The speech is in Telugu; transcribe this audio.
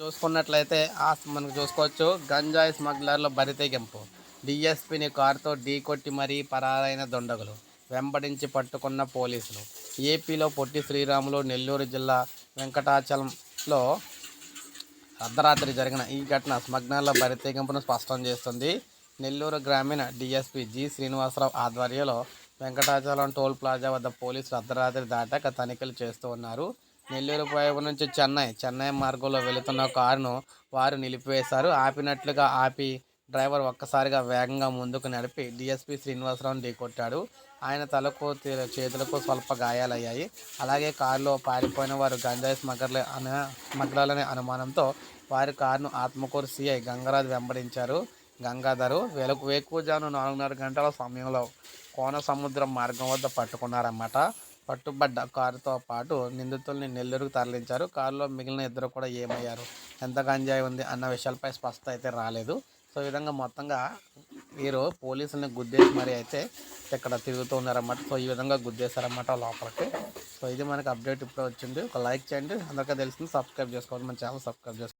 చూసుకున్నట్లయితే ఆ మనకు చూసుకోవచ్చు. గంజాయి స్మగ్లర్ల బరితెగింపు. డిఎస్పీని కారుతో ఢీకొట్టి మరీ పరారైన దొండగులు. వెంబడించి పట్టుకున్న పోలీసులు. ఏపీలో పొట్టి శ్రీరాములు నెల్లూరు జిల్లా వెంకటాచలంలో అర్ధరాత్రి జరిగిన ఈ ఘటన స్మగ్నర్ల బరితెగింపును స్పష్టం చేస్తుంది. నెల్లూరు గ్రామీణ డీఎస్పీ జి శ్రీనివాసరావు ఆధ్వర్యంలో వెంకటాచలం టోల్ ప్లాజా వద్ద పోలీసులు అర్ధరాత్రి దాటాక తనిఖీలు చేస్తూ ఉన్నారు. నెల్లూరు వైపు నుంచి చెన్నై చెన్నై మార్గంలో వెళుతున్న కారును వారు నిలిపివేశారు. ఆపినట్లుగా ఆపి డ్రైవర్ ఒక్కసారిగా వేగంగా ముందుకు నడిపి డీఎస్పీ శ్రీనివాసరావును ఢీకొట్టాడు. ఆయన తలకు చేతులకు స్వల్ప గాయాలయ్యాయి. అలాగే కారులో పారిపోయిన వారు గంజాయి స్మగ్లర్లే అనే స్మగ్లర్లనే అనుమానంతో వారి కారును ఆత్మకూరు సిఐ గంగరాజు వెంబడించారు. గంగాధరు వెలకు వేకువజాను నాలుగున్నర గంటల సమయంలో కోన సముద్రం మార్గం వద్ద పట్టుకున్నారన్నమాట. పట్టుబడ్డ కారుతో పాటు నిందితుల్ని నెల్లూరుకు తరలించారు. కారులో మిగిలిన ఇద్దరు కూడా ఏమయ్యారు? ఎంత గంజాయి ఉంది అన్న విషయాలపై స్పష్టత అయితే రాలేదు. సో ఈ విధంగా మొత్తంగా వీరు పోలీసుల్ని గుద్దేసి మరి అయితే ఇక్కడ తిరుగుతూ ఉన్నారన్నమాట. సో ఈ విధంగా గుద్దేశారన్నమాట లోపలికి. సో ఇది మనకి అప్డేట్ ఇప్పుడే వచ్చింది. ఒక లైక్ చేయండి. అందరికీ తెలిసింది సబ్స్క్రైబ్ చేసుకోవాలి మన ఛానల్ సబ్స్క్రైబ్ చేసుకోండి